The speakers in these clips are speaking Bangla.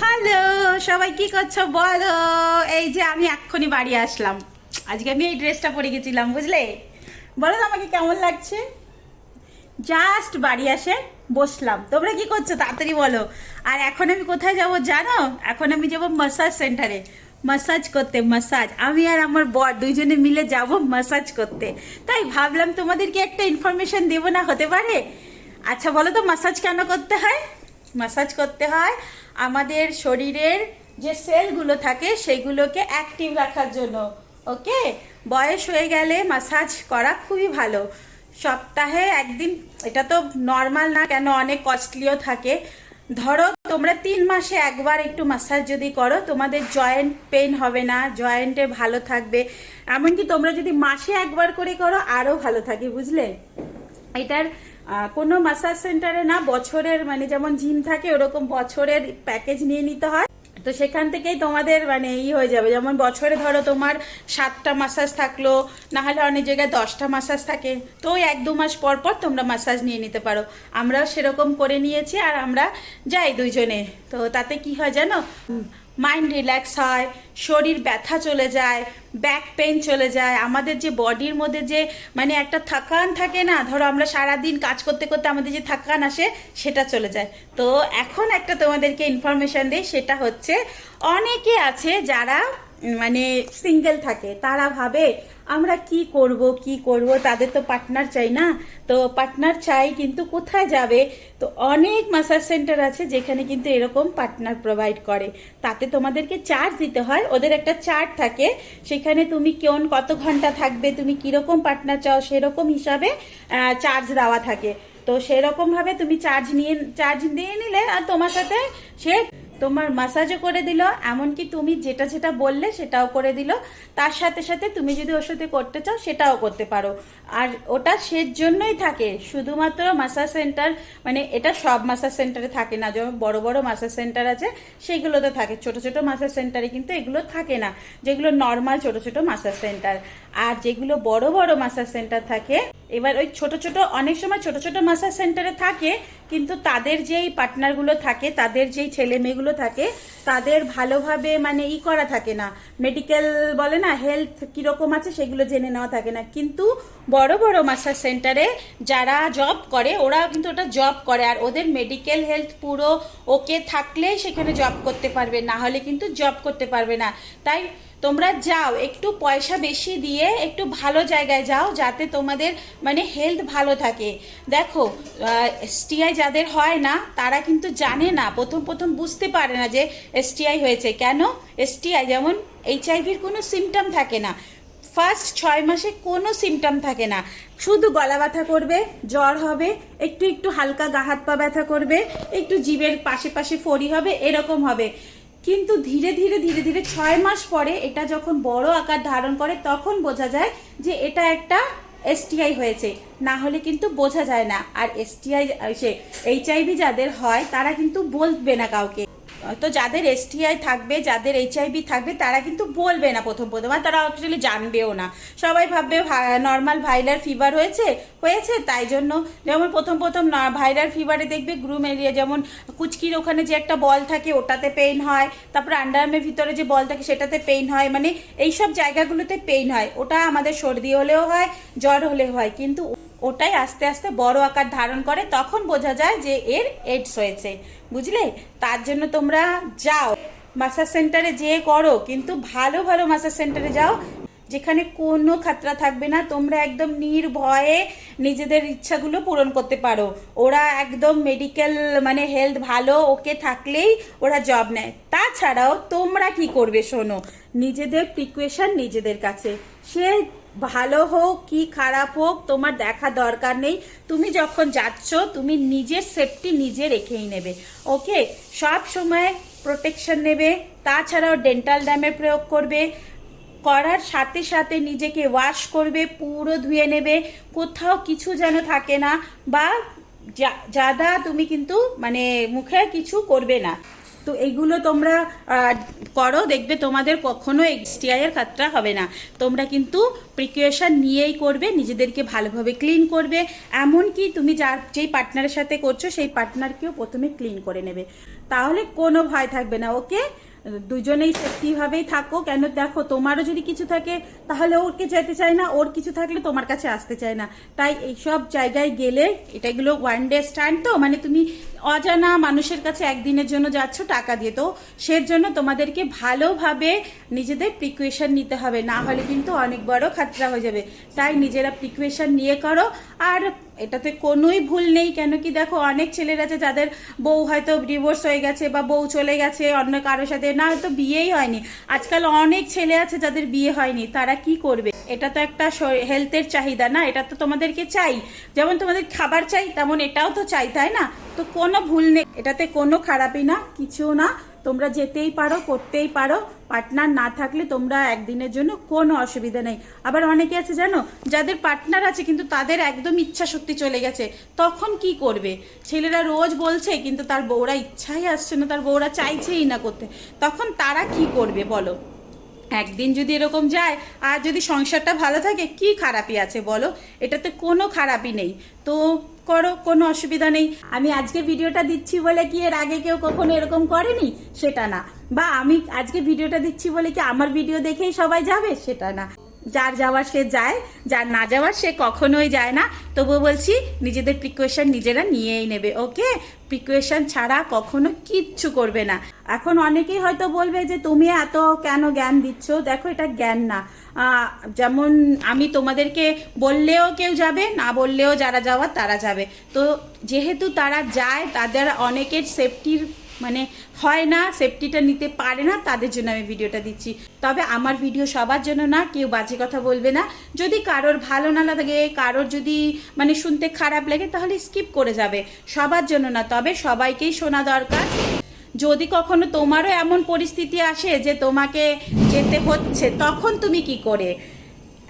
হ্যালো, সবাই কি করছ? বলো। এই যে আমি এক্ষুনি বাড়ি আসলাম। আজকে আমি এই ড্রেসটা পরে গেছিলাম, বুঝলে? বলো তো আমাকে কেমন লাগছে? জাস্ট বাড়ি আসে বসলাম। তোমরা কি করছ? তাড়াতাড়ি বলো। আর এখন আমি কোথায় যাব জানো? এখন আমি যাব মাসাজ সেন্টারে মাসাজ করতে মাসাজ আমি আর আমার বর দুইজনে মিলে যাব মাসাজ করতে। তাই ভাবলাম তোমাদেরকে একটা ইনফরমেশন দেবো না, হতে পারে? আচ্ছা বলো তো মাসাজ কেন করতে হয়? মাসাজ করতে হয়? আমাদের শরীরের যে সেলগুলো থাকে সেগুলোকে অ্যাক্টিভ রাখার জন্য, ওকে? বয়স হয়ে গেলে মাসাজ করা খুবই ভালো। সপ্তাহে একদিন, এটা তো নর্মাল না, কেন অনেক কস্টলিও থাকে। ধরো তোমরা তিন মাসে একবার একটু মাসাজ যদি করো, তোমাদের জয়েন্ট পেন হবে না জয়েন্টে ভালো থাকবে। এমনকি তোমরা যদি মাসে একবার করে করো আরও ভালো থাকে, বুঝলে? এটার কোনো মাসাজ সেন্টারে না, বছরের মানে যেমন জিম থাকে, ওরকম বছরের প্যাকেজ নিয়ে নিতে হয়। তো সেখান থেকেই তোমাদের মানে ই হয়ে যাবে। যেমন বছরে ধরো তোমার সাতটা মাসাজ থাকল না হলে অনেক জায়গায় দশটা মাসাজ থাকে। তো এক দু মাস পর পর তোমরা মাসাজ নিয়ে নিতে পারো। আমরাও সেরকম করে নিয়েছি আর আমরা যাই দুইজনে। তো তাতে কি হয় জানো? মাইন্ড রিল্যাক্স হয়, শরীর ব্যথা চলে যায় ব্যাক পেন চলে যায়, আমাদের যে বডির মধ্যে যে মানে একটা থাকান থাকে না, ধরো আমরা সারাদিন কাজ করতে করতে আমাদের যে থাকান আসে, সেটা চলে যায়। তো এখন একটা তোমাদেরকে ইনফরমেশান দিই, সেটা হচ্ছে অনেকে আছে যারা মানে সিঙ্গেল থাকে, তারা ভাবে আমরা কি করব কি করব? তাদের তো পার্টনার চাই না। তো পার্টনার চাই কিন্তু কোথায় যাবে? তো অনেক মাসাজ সেন্টার আছে যেখানে কিন্তু এরকম পার্টনার প্রোভাইড করে। তাতে তোমাদেরকে চার্জ দিতে হয়। ওদের একটা চার্ট থাকে। সেখানে তুমি কোন কত ঘণ্টা থাকবে, তুমি কীরকম পার্টনার চাও, সেরকম হিসাবে চার্জ দেওয়া থাকে। তো সেরকম ভাবে তুমি চার্জ নিয়ে চার্জ দিয়ে নিলে আর তোমার সাথে সে তোমার মাসাজও করে দিল, এমনকি তুমি যেটা যেটা বললে সেটাও করে দিল। তার সাথে সাথে তুমি যদি ওর সাথে করতে চাও সেটাও করতে পারো। আর ওটা সের জন্যই থাকে, শুধুমাত্র মাসাজ সেন্টার মানে এটা সব মাসাজ সেন্টারে থাকে না, যেমন বড় বড় মাসাজ সেন্টার আছে, সেগুলোতে থাকে। ছোট ছোট মাসাজ সেন্টারে কিন্তু এগুলো থাকে না, যেগুলো নর্মাল ছোট ছোট মাসাজ সেন্টার আর যেগুলো বড় বড় মাসাজ সেন্টার থাকে এবার ওই ছোট ছোট, অনেক সময় ছোট ছোট মাসাজ সেন্টারে থাকে, কিন্তু তাদের যেই পার্টনারগুলো থাকে, তাদের যেই ছেলে মেয়েগুলো থাকে, তাদের ভালোভাবে মানে ই করা থাকে না। মেডিকেল বলে না হেলথ কীরকম আছে সেগুলো জেনে নেওয়া থাকে না। কিন্তু বড় বড় মাসাজ সেন্টারে যারা জব করে, ওরা কিন্তু ওটা জব করে। আর ওদের মেডিকেল হেলথ পুরো ওকে থাকলেই সেখানে জব করতে পারবে, না হলে কিন্তু জব করতে পারবে না। তাই তোমরা যাও, একটু পয়সা বেশি দিয়ে একটু ভালো জায়গায় যাও, যাতে তোমাদের মানে হেলথ ভালো থাকে। দেখো এসটিআই যাদের হয় না, তারা কিন্তু জানে না, প্রথম প্রথম বুঝতে পারে না যে এসটিআই হয়েছে। কেন? এসটিআই যেমন এইচআইভির কোনো সিমটম থাকে না। ফার্স্ট ছয় মাসে কোনো সিমটম থাকে না। শুধু গলা ব্যথা করবে, জ্বর হবে, একটু একটু হালকা গা হাত পা ব্যথা করবে, একটু জিভের পাশে পাশে ফড়ি হবে, এরকম হবে। কিন্তু ধীরে ধীরে ধীরে ধীরে ছয় মাস পরে এটা যখন বড় আকার ধারণ করে, তখন বোঝা যায় যে এটা একটা এসটিআই হয়েছে। না হলে কিন্তু বোঝা যায় না। আর এসটিআই সে এইচআইভি যাদের হয়, তারা কিন্তু বলবে না কাউকে। তো যাদের এসটিআই থাকবে, যাদের এইচআইভি থাকবে, তারা কিন্তু বলবে না প্রথম প্রথম, আর তারা অ্যাকচুয়ালি জানবেও না। সবাই ভাববে নর্মাল ভাইরাল ফিভার হয়েছে হয়েছে, তাই জন্য যেমন প্রথম প্রথম ভাইরাল ফিভারে দেখবে গ্রুম এরিয়া, যেমন কুচকির ওখানে যে একটা বল থাকে, ওটাতে পেইন হয়, তারপরে আন্ডারমের ভিতরে যে বল থাকে, সেটাতে পেইন হয় মানে এই সব জায়গাগুলোতে পেইন হয়, ওটা আমাদের সর্দি হলেও হয়, জ্বর হলেও হয়, কিন্তু ওটাই আস্তে আস্তে বড় আকার ধারণ করে, তখন বোঝা যায় যে এর এডস হয়েছে। বুঝলে? তার জন্য তোমরা যাও। মাসাজ সেন্টারে যেয়ে করো, কিন্তু ভালো ভালো মাসাজ সেন্টারে যাও, যেখানে কোনো খাতরা থাকবে না। তোমরা একদম নির্ভয়ে নিজেদের ইচ্ছাগুলো পূরণ করতে পারো। ওরা একদম মেডিকেল মানে হেলথ ভালো, ওকে থাকলেই ওরা জব নেয়। তাছাড়াও তোমরা কি করবে শোনো? নিজেদের প্রিকুয়েশন নিজেদের কাছে। সে ভালো হোক, কি খারাপ হোক, তোমার দেখা দরকার নেই। তুমি যখন যাচ্ছ, তুমি নিজের সেফটি নিজে রেখেই নেবে ওকে সব সময় প্রোটেকশন নেবে, তাছাড়াও ডেন্টাল ড্যামের প্রয়োগ করবে, করার সাথে সাথে নিজেকে ওয়াশ করবে, পুরো ধুয়ে নেবে, কোথাও কিছু যেন থাকে না, বা যাদা তুমি কিন্তু মানে মুখে কিছু করবে না। তো এইগুলো তোমরা করো, দেখবে তোমাদের কখনো এক্সটিআই এর কাজটা হবে না। তোমরা কিন্তু প্রিকুয়েশন নিয়েই করবে, নিজেদেরকে ভালোভাবে ক্লিন করবে। এমনকি তুমি যার, যেই পার্টনারের সাথে করছ, সেই পার্টনারকেও প্রথমে ক্লিন করে নেবে। তাহলে কোনো ভয় থাকবে না, ওকে? দুজনেই সেফটি ভাবেই থাকো কেন দেখো, তোমারও যদি কিছু থাকে, তাহলে ওরকে যেতে চায় না, ওর কিছু থাকলে তোমার কাছে আসতে চায় না। তাই এইসব জায়গায় গেলে এটাগুলো ওয়ান ডে স্ট্যান্ড তো মানে তুমি অজানা মানুষের কাছে একদিনের জন্য যাচ্ছ, টাকা দিয়ে। তো সের জন্য তোমাদেরকে ভালোভাবে নিজেদের প্রিকুয়েশন নিতে হবে। না হলে কিন্তু অনেক বড় খাতরা হয়ে যাবে। তাই নিজেরা প্রিকুয়েশন নিয়ে করো। আর এটাতে কোনোই ভুল নেই, কেন কি দেখো অনেক ছেলেরা আছে যাদের বউ হয়তো ডিভোর্স হয়ে গেছে বা বউ চলে গেছে অন্য কারোর সাথে, না হয়তো বিয়েই হয়নি। আজকাল অনেক ছেলে আছে যাদের বিয়ে হয়নি, তারা কি করবে? এটা তো একটা হেলথের চাহিদা না, এটা তো তোমাদেরকে চাই। যেমন তোমাদের খাবার চাই, তেমন এটাও তো চাই, তাই না? তো কোনো ভুল নেই। এটাতে কোনো খারাপই না কিছু না। তোমরা যেতেই পারো, করতেই পারো। পার্টনার না থাকলে তোমরা একদিনের জন্য কোনো অসুবিধা নেই। আবার অনেকে আছে, জানো? যাদের পার্টনার আছে, কিন্তু তাদের একদম ইচ্ছা শক্তি চলে গেছে, তখন কি করবে? ছেলেরা রোজ বলছে, কিন্তু তার বউরা ইচ্ছাই আসছে না, তার বউরা চাইছেই না করতে। তখন তারা কি করবে, বলো? একদিন যদি এরকম যায়, আর যদি সংসারটা ভালো থাকে, কি খারাপই আছে বলো? এটাতে কোনো খারাপই নেই। তো করো, কোনো অসুবিধা নেই। আমি আজকে ভিডিওটা দিচ্ছি বলে কি এর আগে কেউ কখনো এরকম করেনি? সেটা না। বা আমি আজকে ভিডিওটা দিচ্ছি বলে কি আমার ভিডিও দেখেই সবাই যাবে? সেটা না। যার যাওয়ার সে যায়, যার না যাওয়ার সে কখনোই যায় না। তবুও বলছি, নিজেদের প্রিকুয়েশন নিজেরা নিয়েই নেবে, ওকে? প্রিকুয়েশন ছাড়া কখনো কিচ্ছু করবে না। এখন অনেকেই হয়তো বলবে যে, তুমি এত কেন জ্ঞান দিচ্ছ? দেখো, এটা জ্ঞান না। যেমন আমি তোমাদেরকে বললেও কেউ যাবে, না বললেও যারা যাওয়ার তারা যাবে। তো যেহেতু তারা যায়, তাদের অনেকের সেফটির মানে হয় না সেফটিটা নিতে পারে না, তাদের জন্য আমি ভিডিওটা দিচ্ছি। তবে আমার ভিডিও সবার জন্য না, কেউ বাজে কথা বলবে না। যদি কারোর ভালো না লাগে, কারোর যদি মানে শুনতে খারাপ লাগে, তাহলে স্কিপ করে যাবে। সবার জন্য না, তবে সবাইকেই শোনা দরকার। যদি কখনো তোমারও এমন পরিস্থিতি আসে যে তোমাকে যেতে হচ্ছে, তখন তুমি কি করে?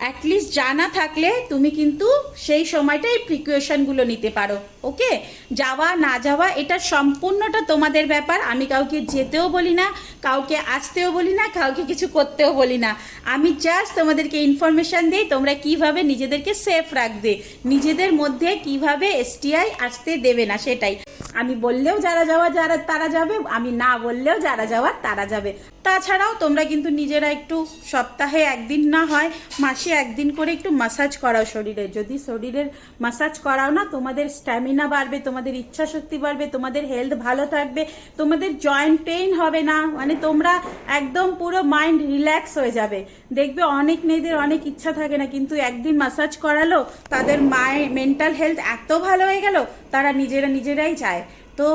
অ্যাটলিস্ট জানা থাকলে তুমি কিন্তু সেই সময়টাই প্রিকুয়েশনগুলো নিতে পারো ওকে যাওয়া, না যাওয়া, এটা সম্পূর্ণটা তোমাদের ব্যাপার। আমি কাউকে যেতেও বলি না, কাউকে আসতেও বলি না, কাউকে কিছু করতেও বলি না। আমি জাস্ট তোমাদেরকে ইনফরমেশন দিই, তোমরা কীভাবে নিজেদেরকে সেফ রাখবে, নিজেদের মধ্যে কীভাবে এসটিআই আসতে দেবে না সেটাই। আমি বললেও যারা যাওয়া, যারা তারা যাবে। আমি না বললেও যারা যাওয়ার তারা যাবে। তাছাড়াও তোমরা কিন্তু নিজেরা একটু সপ্তাহে একদিন না হয়, মাসে একদিন করে একটু মাসাজ করাও শরীরে। যদি শরীরের মাসাজ করাও না, তোমাদের স্ট্যামিনা বাড়বে, তোমাদের ইচ্ছা শক্তি বাড়বে, তোমাদের হেলথ ভালো থাকবে, তোমাদের জয়েন্ট পেইন হবে না। মানে তোমরা একদম পুরো মাইন্ড রিল্যাক্স হয়ে যাবে। দেখবে অনেক মেয়েদের অনেক ইচ্ছা থাকে না, কিন্তু একদিন মাসাজ করালো, তাদের মায় মেন্টাল হেলথ এত ভালো হয়ে গেল, তারা নিজেরা নিজেরাই চায়। তো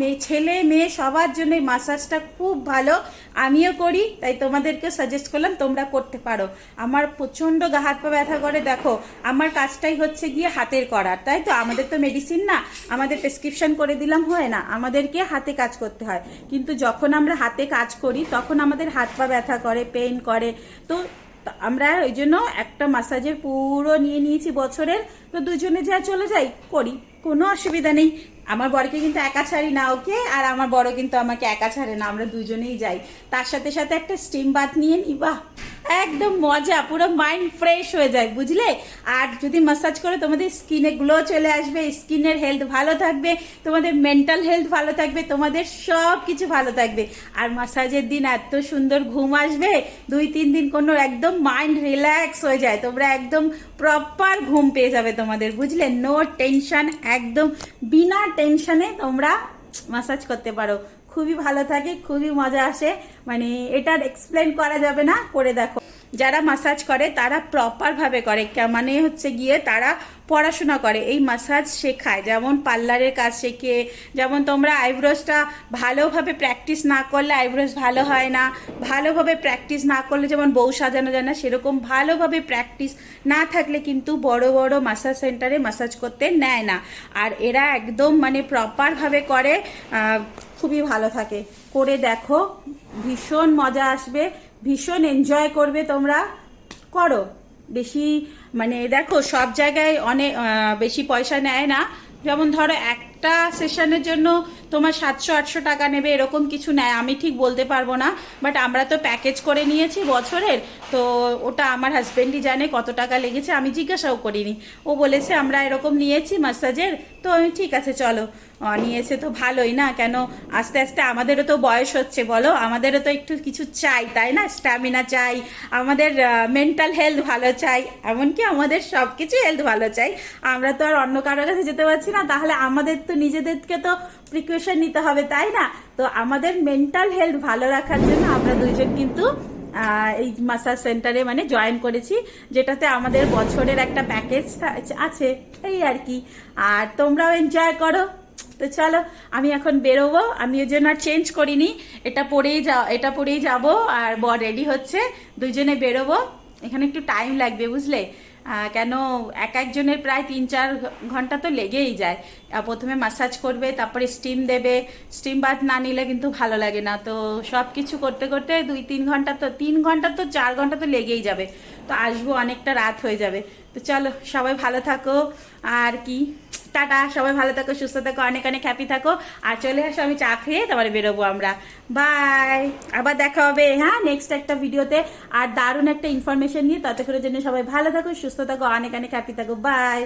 মেয়ে ছেলে মেয়ে সবার জন্য মাসাজটা খুব ভালো। আমিও করি, তাই তোমাদেরকে সাজেস্ট করলাম, তোমরা করতে পারো। আমার প্রচণ্ড গা হাত পা ব্যথা করে, দেখো, আমার কাজটাই হচ্ছে গিয়ে হাতের করার, তাই তো? আমাদের তো মেডিসিন না, আমাদের প্রেসক্রিপশন করে দিলাম হয় না, আমাদেরকে হাতে কাজ করতে হয়। কিন্তু যখন আমরা হাতে কাজ করি, তখন আমাদের হাত পা ব্যথা করে পেইন করে। তা আমরা ওই জন্য একটা মাসাজের পুরো নিয়ে নিয়েছি বছরের, তো দুজনে যা চলে যাই করি, কোনো অসুবিধা নেই। আমার বরকে কিন্তু একা ছাড়ি না ওকে, আর আমার বড় কিন্তু আমাকে একা ছাড়ে না, আমরা দুজনেই যাই। তার সাথে সাথে একটা স্টিম বাথ নিয়ে নিই বাহ! একদম মজা, পুরো মাইন্ড ফ্রেশ হয়ে যায়, বুঝলে? আর যদি মাসাজ করে, তোমাদের স্কিনে গ্লো চলে আসবে স্কিনের হেলথ ভালো থাকবে, তোমাদের মেন্টাল হেলথ ভালো থাকবে, তোমাদের সব কিছু ভালো থাকবে। আর মাসাজের দিন এত সুন্দর ঘুম আসবে, দুই, তিন দিন কোনো একদম মাইন্ড রিল্যাক্স হয়ে যায়, তোমরা একদম প্রপার ঘুম পেয়ে যাবে তোমাদের, বুঝলে? নো টেনশন একদম বিনা টেনশনে তোমরা মাসাজ করতে পারো। খুবই ভালো থাকে, খুবই মজা আসে। মানে এটার এক্সপ্লেন করা যাবে না, করে দেখো। যারা মাসাজ করে, তারা প্রপারভাবে করে। মানে হচ্ছে গিয়ে তারা পড়াশোনা করে। এই মাসাজ শেখায়। যেমন পার্লারের কাজ শেখে, যেমন তোমরা আইব্রোসটা ভালোভাবে প্র্যাকটিস না করলে আইব্রোস ভালো হয় না। ভালোভাবে প্র্যাকটিস না করলে, যেমন বউ সাজানো যায় না, সেরকম ভালোভাবে প্র্যাকটিস না থাকলে কিন্তু বড় বড় মাসাজ সেন্টারে মাসাজ করতে নেয় না। আর এরা একদম মানে প্রপারভাবে করে খুবই ভালো থাকে। করে দেখো, ভীষণ মজা আসবে, ভীষণ এনজয় করবে তোমরা। করো। বেশি মানে দেখো, সব জায়গায় অনেক বেশি পয়সা নেয় না। যেমন ধরো এক একটা সেশনের জন্য তোমার সাতশো, আটশো টাকা নেবে, এরকম কিছু নেয়, আমি ঠিক বলতে পারব না বাট আমরা তো প্যাকেজ করে নিয়েছি বছরের, তো ওটা আমার হাজব্যান্ডই জানে কত টাকা লেগেছে, আমি জিজ্ঞাসাও করিনি। ও বলেছে, আমরা এরকম নিয়েছি মাসাজের তো আমি ঠিক আছে, চলো। নিয়েছে তো ভালোই না, কেন আস্তে আস্তে আমাদেরও তো বয়স হচ্ছে, বলো? আমাদেরও তো একটু কিছু চাই, তাই না? স্ট্যামিনা চাই, আমাদের মেন্টাল হেলথ ভালো চাই, এমনকি আমাদের সব কিছু হেলথ ভালো চাই। আমরা তো আর অন্য কারোর কাছে যেতে পারছি না, তাহলে আমাদের তো নিজেদেরকে তো প্রিকশন নিতে হবে, তাই না? তো আমাদের মেন্টাল হেলথ ভালো রাখার জন্য আমরা দুইজন কিন্তু এই মাসাজ সেন্টারে মানে জয়েন করেছি, যেটাতে আমাদের বছরের একটা প্যাকেজ আছে, এই আর কি। আর তোমরাও এনজয় করো। তো চলো, আমি এখন বেরোবো, আমি ওই জন্য আর চেঞ্জ করিনি, এটা পরেই যা, এটা পরেই যাব, আর বর রেডি হচ্ছে, দুইজনে বেরোবো। এখানে একটু টাইম লাগবে, বুঝলে? কেন এক একজনের প্রায় তিন চার ঘণ্টা তো লেগেই যায়। প্রথমে মাসাজ করবে, তারপরে স্টিম দেবে। স্টিম বাথ না নিলে কিন্তু ভালো লাগে না। তো সব কিছু করতে করতে দুই তিন ঘণ্টা তো, তিন ঘণ্টা তো চার ঘণ্টা তো লেগেই যাবে। তো আসব অনেকটা রাত হয়ে যাবে। তো চলো, সবাই ভালো থাকো। আর কি? টাটা, সবাই ভালো থাকো, সুস্থ থাকো, অনেক অনেক হ্যাপি থাকো। আর চলে আসো, আমি চা খেয়ে তারপরে বেরোবো আমরা। বাই আবার দেখা হবে হ্যাঁ নেক্সট একটা ভিডিওতে আর দারুণ একটা ইনফরমেশন নিয়ে, ততক্ষণের জন্য সবাই ভালো থাকো, সুস্থ থাকো, অনেক অনেক হ্যাপি থাকো। বাই